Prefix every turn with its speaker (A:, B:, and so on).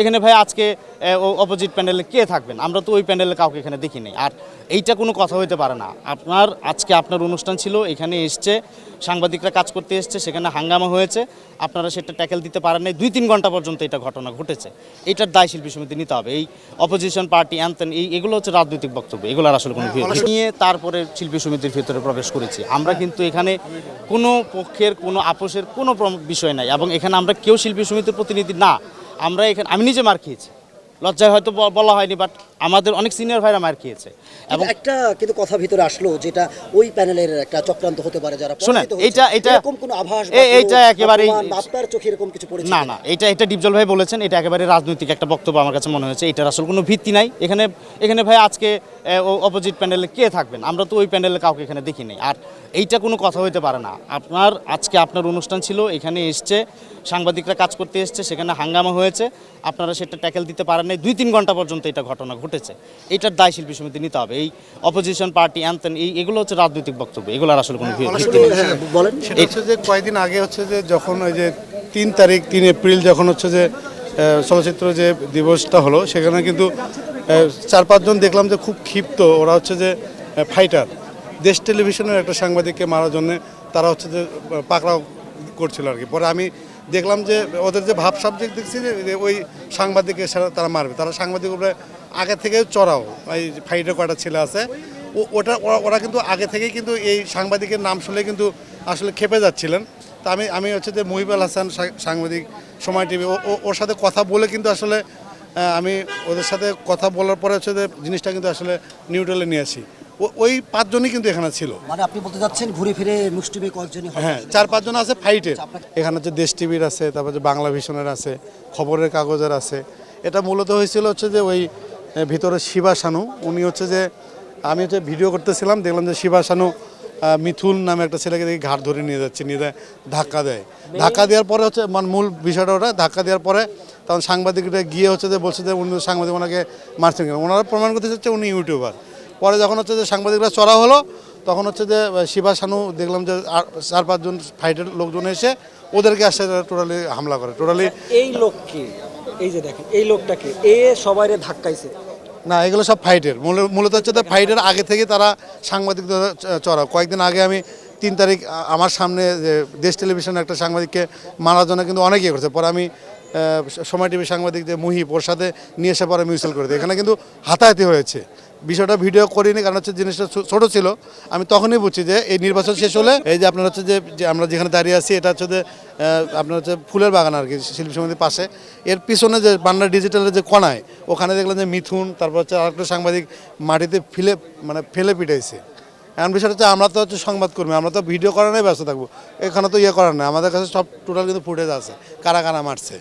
A: এখানে ভাই আজকে অপোজিট প্যান্ডেলে কে থাকবেন? আমরা তো ওই প্যান্ডেলে কাউকে এখানে দেখি নাই। আর এইটা কোনো কথা হইতে পারে না। আপনার আজকে আপনার অনুষ্ঠান ছিল এখানে এসছে সাংবাদিকরা কাজ করতে এসছে সেখানে হাঙ্গামা হয়েছে। আপনারা সেটা ট্যাকেল দিতে পারেন নাই। দুই তিন ঘণ্টা পর্যন্ত এটা ঘটনা ঘটেছে। এটার দায় শিল্পী সমিতি নিতে হবে। এই অপোজিশন পার্টি অ্যান্থন এই এগুলো হচ্ছে রাজনৈতিক বক্তব্য। এগুলোর আসলে কোনো ভিউ নিয়ে তারপরে শিল্পী সমিতির ভিতরে প্রবেশ করেছি। আমরা কিন্তু এখানে কোনো পক্ষের কোনো আপোষের কোনো বিষয় নাই। এবং এখানে আমরা কেউ শিল্পী সমিতির প্রতিনিধি না। আমরা এখানে আমি নিজে মার খেয়েছি। লজ্জায় হয়তো বলা হয়নি বাট আমাদের অনেক সিনিয়র ভাইরা মার খেয়েছে।
B: এবং একটা কিন্তু কথা ভিতরে আসলো যেটা ওই প্যানেলের একটা চক্রান্ত হতে পারে যারা
A: শোনেন। এইটা- এইটা-
B: এরকম কোনো আভাস
A: এইটা
B: অপমান আপনার চোখে এরকম কিছু পড়েছে
A: না না এটা এটা ডিপজল ভাই বলেছেন এটা একেবারে রাজনৈতিক একটা বক্তব্য আমার কাছে মনে হয়েছে। এটার আসলে কোনো ভিত্তি নাই। এখানে এখানে ভাই আজকে অপোজিট প্যান্ডেলে কে থাকবেন? আমরা তো ওই প্যান্ডেলে কাউকে এখানে দেখি নাই। আর এইটা কোনো কথা হইতে পারে না। আপনার আজকে আপনার অনুষ্ঠান ছিল এখানে এসছে সাংবাদিকরা কাজ করতে এসছে সেখানে হাঙ্গামা হয়েছে। আপনারা সেটা ট্যাকেল দিতে পারেন নাই। দুই তিন ঘণ্টা পর্যন্ত এটা ঘটনা ঘটেছে। এটার দায় শিল্পী সমিতি নিতে হবে। এই অপোজিশন পার্টি অ্যান্থন এই এগুলো হচ্ছে রাজনৈতিক বক্তব্য। এগুলোর আসলে কোনো ভিত্তি নেই।
B: হ্যাঁ, বলেন।
C: সেটা হচ্ছে যে কয়েকদিন আগে হচ্ছে যে যখন ওই যে তিন তারিখ তিন এপ্রিল যখন হচ্ছে যে চলচ্চিত্র যে দিবসটা হলো সেখানে কিন্তু চার পাঁচজন দেখলাম যে খুব ক্ষিপ্ত। ওরা হচ্ছে যে ফাইটার দেশ টেলিভিশনের একটা সাংবাদিককে মারার জন্য তারা হচ্ছে যে পাকড়াও করছিল আর কি। পরে আমি দেখলাম যে ওদের যে ভাব সাবজেক্ট দেখছি যে ওই সাংবাদিকের সাথে তারা মারবে। তারা সাংবাদিক উপরে আগে থেকে চড়াও। এই ফাইটার কয়টা ছেলে আছে, ও- ওটা ওরা- কিন্তু আগে থেকেই কিন্তু এই সাংবাদিকের নাম শুনে কিন্তু আসলে খেপে যাচ্ছিলেন। তা আমি আমি হচ্ছে যে মহিবুল হাসান সাংবাদিক, সময় টিভি ওর সাথে কথা বলে কিন্তু আসলে আমি ওদের সাথে কথা বলার পরে হচ্ছে যে জিনিসটা কিন্তু আসলে নিউট্রালে নিয়ে আসি। ওই পাঁচজনই কিন্তু এখানে ছিল।
B: মানে আপনি বলতে যাচ্ছেন ঘুরে ফিরে মুষ্টিমে কয়েকজনই
C: হ্যাঁ চার পাঁচজন আছে ফাইটের এখানে হচ্ছে দেশ টিভির আছে তারপর যে বাংলা ভিশনের আছে খবরের কাগজের আছে। এটা মূলত হয়েছিল হচ্ছে যে ওই ভিতরে শিবা শানু উনি হচ্ছে যে আমি হচ্ছে ভিডিও করতেছিলাম দেখলাম যে শিবা শানু মিথুন নামে একটা ছেলেকে দেখি ঘাট ধরে নিয়ে যাচ্ছে নিয়ে যায় ধাক্কা দেয়। ধাক্কা দেওয়ার পরে হচ্ছে মানে মূল বিষয়টা ওটা ধাক্কা দেওয়ার পরে তখন সাংবাদিকরা গিয়ে হচ্ছে যে বলছে যে উনি সাংবাদিক ওনাকে মারছেন ওনারা প্রমাণ করতে চাচ্ছে উনি ইউটিউবার। পরে যখন হচ্ছে যে সাংবাদিকরা চড়া হলো তখন হচ্ছে যে শিবা সানু দেখলাম যে চার পাঁচজন ফাইটের লোকজন এসে ওদেরকে আসে টোটালি হামলা করে টোটালি
D: এই লোককে এই যে দেখেন এই লোকটাকে এ সবাই ধাক্কাইছে।
C: না এগুলো সব ফাইটের মূল- মূলত হচ্ছে যে ফাইটের আগে থেকে তারা সাংবাদিকদের চড়া কয়েকদিন আগে আমি তিন তারিখ আমার সামনে যে দেশ টেলিভিশনের একটা সাংবাদিককে মারার জন্য কিন্তু অনেক ইয়ে করছে। পরে আমি সময় টিভি সাংবাদিক যে ওর সাথে নিয়ে এসে পরে মিউচুয়াল করে দিই। এখানে কিন্তু হাতাহাতি হয়েছে। বিষয়টা ভিডিও করিনি, কারণ হচ্ছে জিনিসটা ছোট ছিল। আমি তখনই বুঝছি যে এই নির্বাচন শেষ হলে এই যে আপনার হচ্ছে যে আমরা যেখানে দাঁড়িয়ে আছি, এটা হচ্ছে যে আপনার হচ্ছে ফুলের বাগান আর কি, শিল্পী সমিতির পাশে। এর পিছনে যে বান্নার ডিজিটালের যে কোনায় ওখানে দেখলাম যে মিথুন, তারপর হচ্ছে আরেকটা সাংবাদিক মাটিতে ফেলে মানে ফেলে পিটাইছে। এমন বিষয় হচ্ছে আমরা তো হচ্ছে সংবাদকর্মী, আমরা তো ভিডিও করানোই ব্যস্ত থাকব। এখানে তো ইয়ে করার নেই, আমাদের কাছে সব টোটাল কিন্তু ফুটেজ আছে, কারা কারা মারছে।